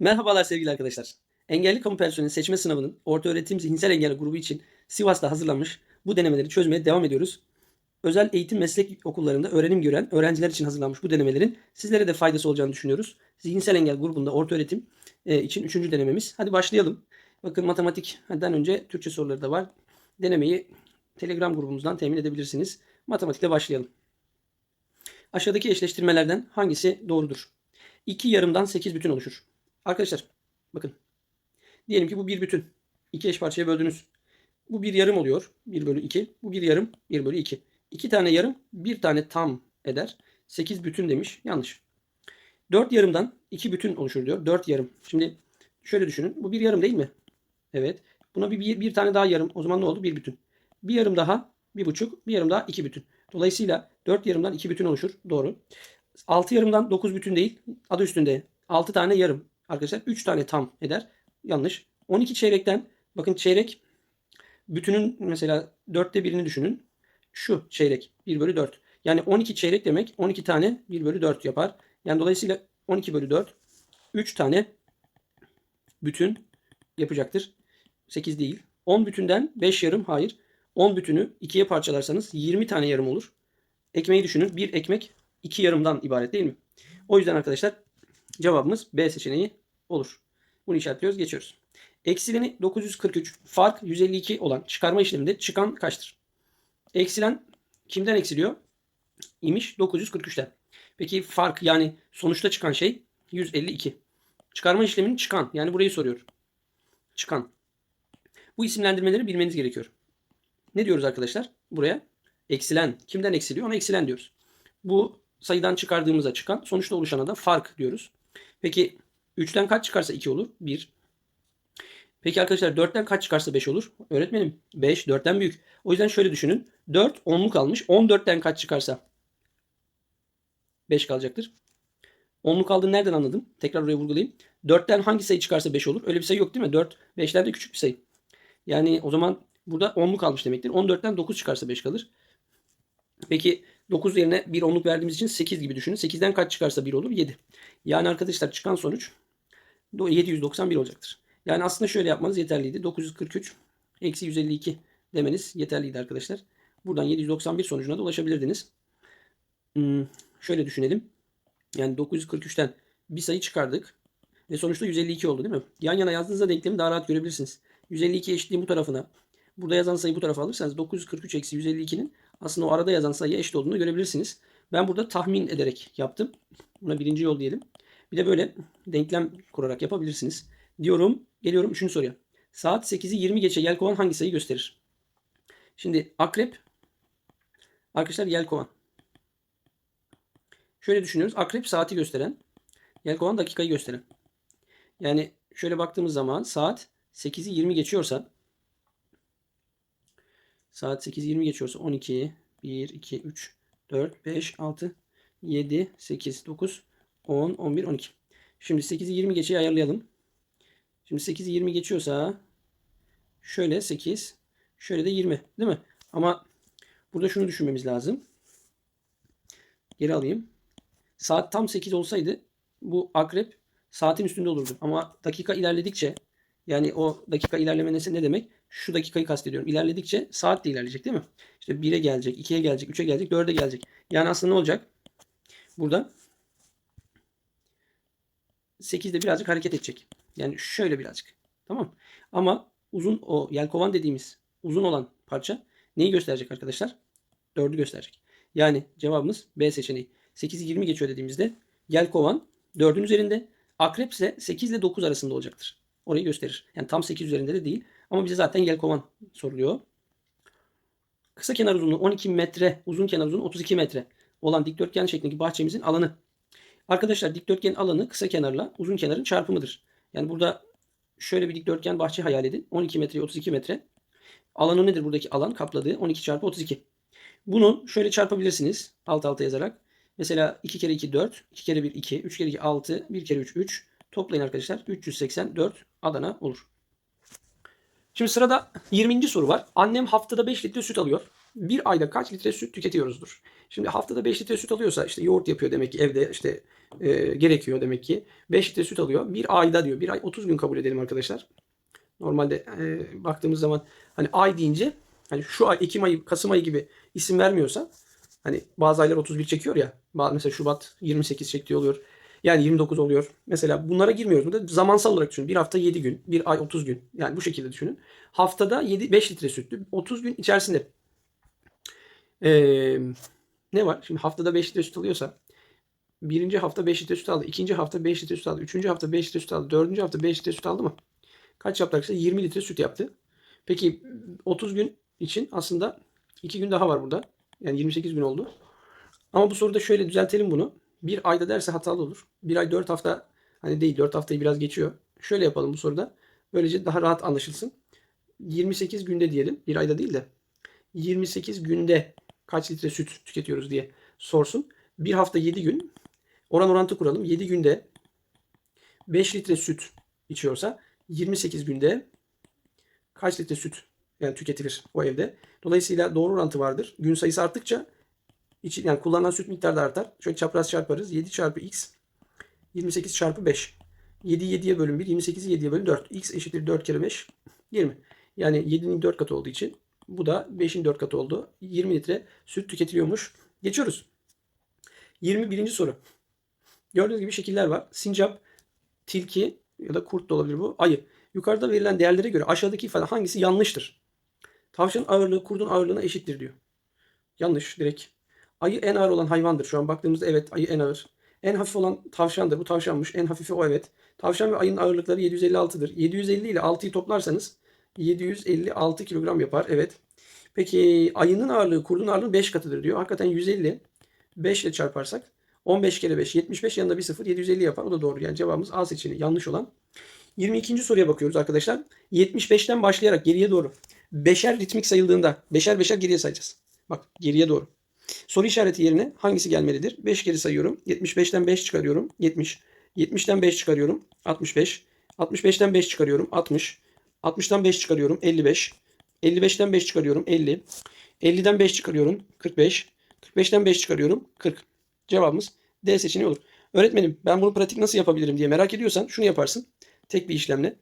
Merhabalar sevgili arkadaşlar. Engelli kamu personeli seçme sınavının ortaöğretim zihinsel engelli grubu için Sivas'ta hazırlanmış bu denemeleri çözmeye devam ediyoruz. Özel eğitim meslek okullarında öğrenim gören öğrenciler için hazırlanmış bu denemelerin sizlere de faydası olacağını düşünüyoruz. Zihinsel engel grubunda ortaöğretim e, için üçüncü denememiz. Hadi başlayalım. Bakın matematikten önce Türkçe soruları da var. Denemeyi Telegram grubumuzdan temin edebilirsiniz. Matematikle başlayalım. Aşağıdaki eşleştirmelerden hangisi doğrudur? 2 yarımdan 8 bütün oluşur. Arkadaşlar bakın. Diyelim ki bu bir bütün. İki eş parçaya böldünüz. Bu bir yarım oluyor. 1 bölü 2. Bu bir yarım. 1 bölü 2. İki tane yarım bir tane tam eder. 8 bütün demiş. Yanlış. 4 yarımdan 2 bütün oluşur diyor. 4 yarım. Şimdi şöyle düşünün. Bu bir yarım değil mi? Evet. Buna bir, bir, bir tane daha yarım. O zaman ne oldu? Bir bütün. Bir yarım daha bir buçuk. Bir yarım daha iki bütün. Dolayısıyla 4 yarımdan 2 bütün oluşur. Doğru. 6 yarımdan 9 bütün değil. Adı üstünde. 6 tane yarım. Arkadaşlar 3 tane tam eder. Yanlış. 12 çeyrekten bakın çeyrek bütünün mesela dörtte birini düşünün. Şu çeyrek 1 bölü 4. Yani 12 çeyrek demek 12 tane 1 bölü 4 yapar. Yani dolayısıyla 12 bölü 4 3 tane bütün yapacaktır. 8 değil. 10 bütünden 5 yarım hayır. 10 bütünü 2'ye parçalarsanız 20 tane yarım olur. Ekmeği düşünün. Bir ekmek 2 yarımdan ibaret değil mi? O yüzden arkadaşlar cevabımız B seçeneği olur. Bunu işaretliyoruz. Geçiyoruz. Eksileni 943, fark 152 olan çıkarma işleminde çıkan kaçtır? Eksilen kimden eksiliyor? İmiş 943'ten. Peki fark yani sonuçta çıkan şey 152. Çıkarma işleminin çıkan yani burayı soruyor. Çıkan. Bu isimlendirmeleri bilmeniz gerekiyor. Ne diyoruz arkadaşlar? Buraya eksilen. Kimden eksiliyor? Ona eksilen diyoruz. Bu sayıdan çıkardığımızda çıkan sonuçta oluşana da fark diyoruz. Peki 3'ten kaç çıkarsa 2 olur? 1. Peki arkadaşlar 4'ten kaç çıkarsa 5 olur? Öğretmenim 5 4'ten büyük. O yüzden şöyle düşünün. 4 10'luk almış. 14'ten kaç çıkarsa 5 kalacaktır. 10'luk aldığını nereden anladım? Tekrar oraya vurgulayayım. 4'ten hangi sayı çıkarsa 5 olur? Öyle bir sayı yok değil mi? 4 5'ten de küçük bir sayı. Yani o zaman burada 10'luk almış demektir. 14'ten 9 çıkarsa 5 kalır. Peki 9 yerine bir onluk verdiğimiz için 8 gibi düşünün. 8'den kaç çıkarsa 1 olur? 7. Yani arkadaşlar çıkan sonuç 791 olacaktır. Yani aslında şöyle yapmanız yeterliydi. 943 eksi 152 demeniz yeterliydi arkadaşlar. Buradan 791 sonucuna da ulaşabilirdiniz. Hmm, şöyle düşünelim. Yani 943'ten bir sayı çıkardık. Ve sonuçta 152 oldu değil mi? Yan yana yazdığınızda denklemi daha rahat görebilirsiniz. 152 eşitliği bu tarafına. Burada yazan sayı bu tarafa alırsanız 943 eksi 152'nin aslında o arada yazan sayıya eşit olduğunu görebilirsiniz. Ben burada tahmin ederek yaptım. Buna birinci yol diyelim. Bir de böyle denklem kurarak yapabilirsiniz. Diyorum. Geliyorum 3. soruya. Saat 8'i 20 geçe yelkovan hangi sayı gösterir? Şimdi akrep arkadaşlar yelkovan. Şöyle düşünüyoruz. Akrep saati gösteren. Yelkovan dakikayı gösteren. Yani şöyle baktığımız zaman saat 8'i 20 geçiyorsa saat 8.20 geçiyorsa 12, 1, 2, 3, 4, 5, 6, 7, 8, 9, 10, 11, 12. Şimdi 8'i 20 geçeyi ayarlayalım. Şimdi 8'i 20 geçiyorsa şöyle 8, şöyle de 20 değil mi? Ama burada şunu düşünmemiz lazım. Geri alayım. Saat tam 8 olsaydı bu akrep saatin üstünde olurdu. Ama dakika ilerledikçe yani o dakika ilerlemesi ne demek? Şu dakikayı kastediyorum. İlerledikçe saat de ilerleyecek değil mi? İşte 1'e gelecek, 2'ye gelecek, 3'e gelecek, 4'e gelecek. Yani aslında ne olacak? Burada 8'de birazcık hareket edecek. Yani şöyle birazcık. Tamam Ama uzun o yelkovan dediğimiz uzun olan parça neyi gösterecek arkadaşlar? 4'ü gösterecek. Yani cevabımız B seçeneği. 8'i 20 geçiyor dediğimizde yelkovan 4'ün üzerinde. Akrep ise 8 ile 9 arasında olacaktır. Orayı gösterir. Yani tam 8 üzerinde de değil. Ama bize zaten yelkovan soruluyor. Kısa kenar uzunluğu 12 metre, uzun kenar uzunluğu 32 metre olan dikdörtgen şeklindeki bahçemizin alanı. Arkadaşlar dikdörtgen alanı kısa kenarla uzun kenarın çarpımıdır. Yani burada şöyle bir dikdörtgen bahçe hayal edin. 12 metre 32 metre. Alanı nedir buradaki alan? Kapladığı 12 çarpı 32. Bunu şöyle çarpabilirsiniz. Alt alta yazarak. Mesela 2 kere 2 4, 2 kere 1 2, 3 kere 2 6, 1 kere 3 3. Toplayın arkadaşlar. 384 Adana olur. Şimdi sırada 20. soru var. Annem haftada 5 litre süt alıyor. Bir ayda kaç litre süt tüketiyoruzdur? Şimdi haftada 5 litre süt alıyorsa işte yoğurt yapıyor demek ki evde işte e, gerekiyor demek ki. 5 litre süt alıyor. Bir ayda diyor. Bir ay 30 gün kabul edelim arkadaşlar. Normalde e, baktığımız zaman hani ay deyince hani şu ay Ekim ayı Kasım ayı gibi isim vermiyorsa hani bazı aylar 31 çekiyor ya. Mesela Şubat 28 çektiği oluyor. Yani 29 oluyor. Mesela bunlara girmiyoruz. Burada zamansal olarak düşünün. Bir hafta 7 gün, bir ay 30 gün. Yani bu şekilde düşünün. Haftada 7 5 litre sütlü 30 gün içerisinde ee, ne var? Şimdi haftada 5 litre süt alıyorsa birinci hafta 5 litre süt aldı. ikinci hafta 5 litre süt aldı. Üçüncü hafta 5 litre süt aldı. Dördüncü hafta 5 litre süt aldı mı? Kaç yaptı arkadaşlar? 20 litre süt yaptı. Peki 30 gün için aslında 2 gün daha var burada. Yani 28 gün oldu. Ama bu soruda şöyle düzeltelim bunu. Bir ayda derse hatalı olur. Bir ay 4 hafta hani değil 4 haftayı biraz geçiyor. Şöyle yapalım bu soruda. Böylece daha rahat anlaşılsın. 28 günde diyelim. Bir ayda değil de 28 günde kaç litre süt tüketiyoruz diye sorsun. Bir hafta 7 gün oran orantı kuralım. 7 günde 5 litre süt içiyorsa 28 günde kaç litre süt yani tüketilir o evde. Dolayısıyla doğru orantı vardır. Gün sayısı arttıkça içi, yani kullanılan süt miktarı da artar. Şöyle çapraz çarparız. 7 çarpı x 28 çarpı 5. 7 7'ye bölüm 1. 28'i 7'ye bölüm 4. x eşittir 4 kere 5. 20. Yani 7'nin 4 katı olduğu için bu da 5'in 4 katı oldu. 20 litre süt tüketiliyormuş. Geçiyoruz. 21. soru. Gördüğünüz gibi şekiller var. Sincap, tilki ya da kurt da olabilir bu. Ayı. Yukarıda verilen değerlere göre aşağıdaki ifade hangisi yanlıştır? Tavşanın ağırlığı kurdun ağırlığına eşittir diyor. Yanlış direkt. Ayı en ağır olan hayvandır. Şu an baktığımızda evet ayı en ağır. En hafif olan tavşandır. Bu tavşanmış. En hafifi o evet. Tavşan ve ayının ağırlıkları 756'dır. 750 ile 6'yı toplarsanız 756 kilogram yapar. Evet. Peki ayının ağırlığı kurdun ağırlığı 5 katıdır diyor. Hakikaten 150 5 ile çarparsak 15 kere 5 75 yanında bir 0 750 yapar. O da doğru. Yani cevabımız A seçeneği yanlış olan. 22. soruya bakıyoruz arkadaşlar. 75'ten başlayarak geriye doğru. Beşer ritmik sayıldığında beşer beşer geriye sayacağız. Bak geriye doğru. Soru işareti yerine hangisi gelmelidir? 5 geri sayıyorum. 75'ten 5 çıkarıyorum. 70. 70'ten 5 çıkarıyorum. 65. 65'ten 5 çıkarıyorum. 60. 60'tan 5 çıkarıyorum. 55. 55'ten 5 çıkarıyorum. 50. 50'den 5 çıkarıyorum. 45. 45'ten 5 çıkarıyorum. 40. Cevabımız D seçeneği olur. Öğretmenim ben bunu pratik nasıl yapabilirim diye merak ediyorsan şunu yaparsın. Tek bir işlemle.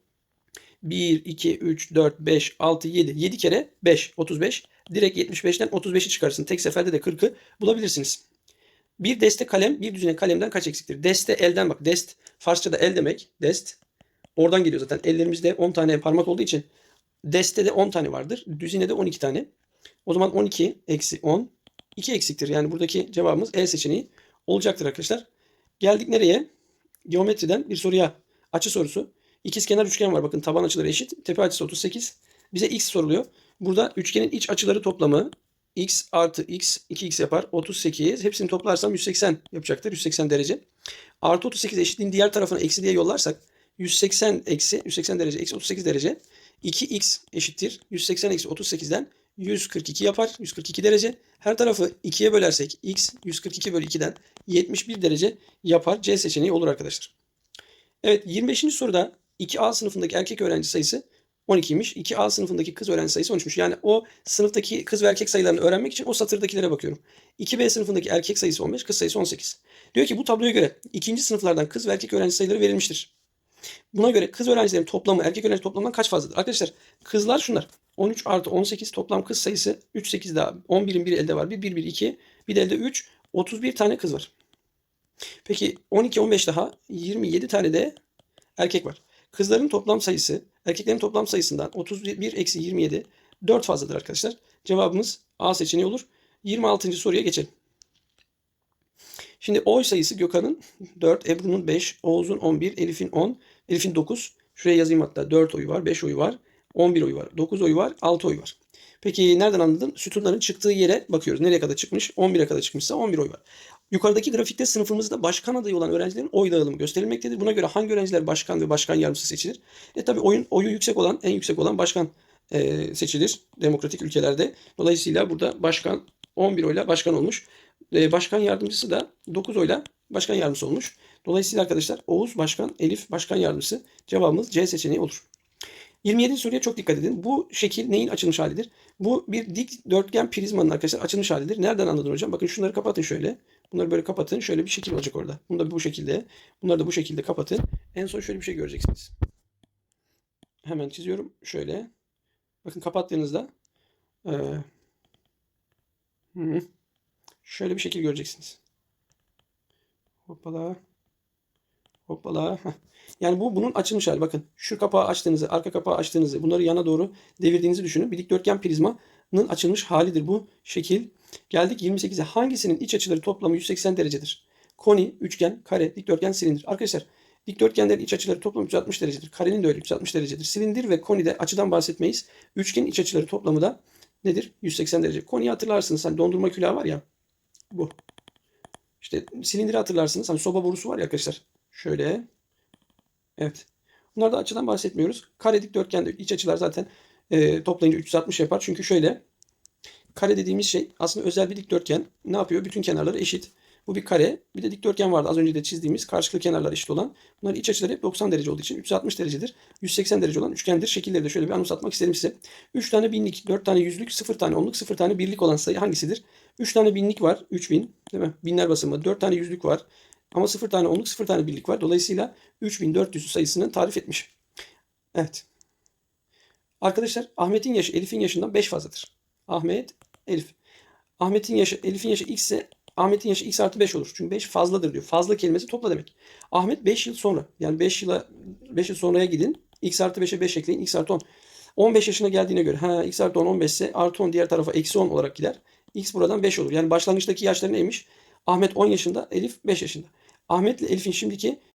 1, 2, 3, 4, 5, 6, 7. 7 kere 5, 35. Direkt 75'ten 35'i çıkarsın. Tek seferde de 40'ı bulabilirsiniz. Bir deste kalem bir düzine kalemden kaç eksiktir? Deste elden bak. Dest Farsçada el demek. Dest. Oradan geliyor zaten. Ellerimizde 10 tane parmak olduğu için destede 10 tane vardır. Düzinede 12 tane. O zaman 12 eksi 10 2 eksiktir. Yani buradaki cevabımız E seçeneği olacaktır arkadaşlar. Geldik nereye? Geometriden bir soruya. Açı sorusu. İkizkenar üçgen var. Bakın taban açıları eşit. Tepe açısı 38. Bize x soruluyor. Burada üçgenin iç açıları toplamı x artı x 2x yapar. 38. Hepsini toplarsam 180 yapacaktır. 180 derece. Artı 38 eşitliğin diğer tarafına eksi diye yollarsak 180 eksi 180 derece eksi 38 derece 2x eşittir. 180 eksi 38'den 142 yapar. 142 derece. Her tarafı 2'ye bölersek x 142 bölü 2'den 71 derece yapar. C seçeneği olur arkadaşlar. Evet 25. soruda 2A sınıfındaki erkek öğrenci sayısı 12'ymiş. 2A sınıfındaki kız öğrenci sayısı 13'müş. Yani o sınıftaki kız ve erkek sayılarını öğrenmek için o satırdakilere bakıyorum. 2B sınıfındaki erkek sayısı 15, kız sayısı 18. Diyor ki bu tabloya göre ikinci sınıflardan kız ve erkek öğrenci sayıları verilmiştir. Buna göre kız öğrencilerin toplamı erkek öğrenci toplamından kaç fazladır? Arkadaşlar kızlar şunlar. 13 artı 18 toplam kız sayısı 3 8 daha 11'in biri elde var. 1 1 1 2 bir de elde 3 31 tane kız var. Peki 12 15 daha 27 tane de erkek var. Kızların toplam sayısı erkeklerin toplam sayısından 31 eksi 27 4 fazladır arkadaşlar. Cevabımız A seçeneği olur. 26. soruya geçelim. Şimdi oy sayısı Gökhan'ın 4, Ebru'nun 5, Oğuz'un 11, Elif'in 10, Elif'in 9. Şuraya yazayım hatta 4 oyu var, 5 oyu var, 11 oyu var, 9 oyu var, 6 oyu var. Peki nereden anladın? Sütunların çıktığı yere bakıyoruz. Nereye kadar çıkmış? 11'e kadar çıkmışsa 11 oy var. Yukarıdaki grafikte sınıfımızda başkan adayı olan öğrencilerin oy dağılımı gösterilmektedir. Buna göre hangi öğrenciler başkan ve başkan yardımcısı seçilir? E tabi oyun oyu yüksek olan, en yüksek olan başkan e, seçilir demokratik ülkelerde. Dolayısıyla burada başkan 11 oyla başkan olmuş. E, başkan yardımcısı da 9 oyla başkan yardımcısı olmuş. Dolayısıyla arkadaşlar Oğuz başkan, Elif başkan yardımcısı. Cevabımız C seçeneği olur. 27. soruya çok dikkat edin. Bu şekil neyin açılmış halidir? Bu bir dik dörtgen prizmanın arkadaşlar açılmış halidir. Nereden anladın hocam? Bakın şunları kapatın şöyle. Bunları böyle kapatın. Şöyle bir şekil olacak orada. Bunu da bu şekilde. Bunları da bu şekilde kapatın. En son şöyle bir şey göreceksiniz. Hemen çiziyorum. Şöyle. Bakın kapattığınızda hı, şöyle bir şekil göreceksiniz. Hoppala. Hoppala. Yani bu bunun açılmış hali. Bakın şu kapağı açtığınızı, arka kapağı açtığınızı, bunları yana doğru devirdiğinizi düşünün. Bir dikdörtgen prizmanın açılmış halidir bu şekil. Geldik 28'e. Hangisinin iç açıları toplamı 180 derecedir? Koni, üçgen, kare, dikdörtgen, silindir. Arkadaşlar dikdörtgenlerin iç açıları toplamı 360 derecedir. Karenin de öyle 360 derecedir. Silindir ve konide açıdan bahsetmeyiz. Üçgenin iç açıları toplamı da nedir? 180 derece. Koniyi hatırlarsınız. Hani dondurma külahı var ya. Bu. İşte silindiri hatırlarsınız. Hani soba borusu var ya arkadaşlar. Şöyle. Evet. Bunlarda açıdan bahsetmiyoruz. Kare dikdörtgende iç açılar zaten e, toplayınca 360 yapar. Çünkü şöyle kare dediğimiz şey aslında özel bir dikdörtgen. Ne yapıyor? Bütün kenarları eşit. Bu bir kare. Bir de dikdörtgen vardı az önce de çizdiğimiz karşılıklı kenarlar eşit olan. Bunların iç açıları hep 90 derece olduğu için 360 derecedir. 180 derece olan üçgendir. Şekilleri de şöyle bir anımsatmak isterim size. 3 tane binlik, 4 tane yüzlük, 0 tane onluk, 0 tane birlik olan sayı hangisidir? 3 tane binlik var. 3000 değil mi? Binler basımı. 4 tane yüzlük var. Ama 0 tane onluk, 0 tane birlik var. Dolayısıyla 3400 sayısını tarif etmiş. Evet. Arkadaşlar Ahmet'in yaşı Elif'in yaşından 5 fazladır. Ahmet, Elif. Ahmet'in yaşı, Elif'in yaşı x ise Ahmet'in yaşı x artı 5 olur. Çünkü 5 fazladır diyor. Fazla kelimesi topla demek. Ahmet 5 yıl sonra. Yani 5 yıla 5 yıl sonraya gidin. x artı 5'e 5 ekleyin. x artı 10. 15 yaşına geldiğine göre ha x artı 10 15 ise artı 10 diğer tarafa eksi 10 olarak gider. x buradan 5 olur. Yani başlangıçtaki yaşları neymiş? Ahmet 10 yaşında, Elif 5 yaşında. Ahmet ile Elif'in şimdiki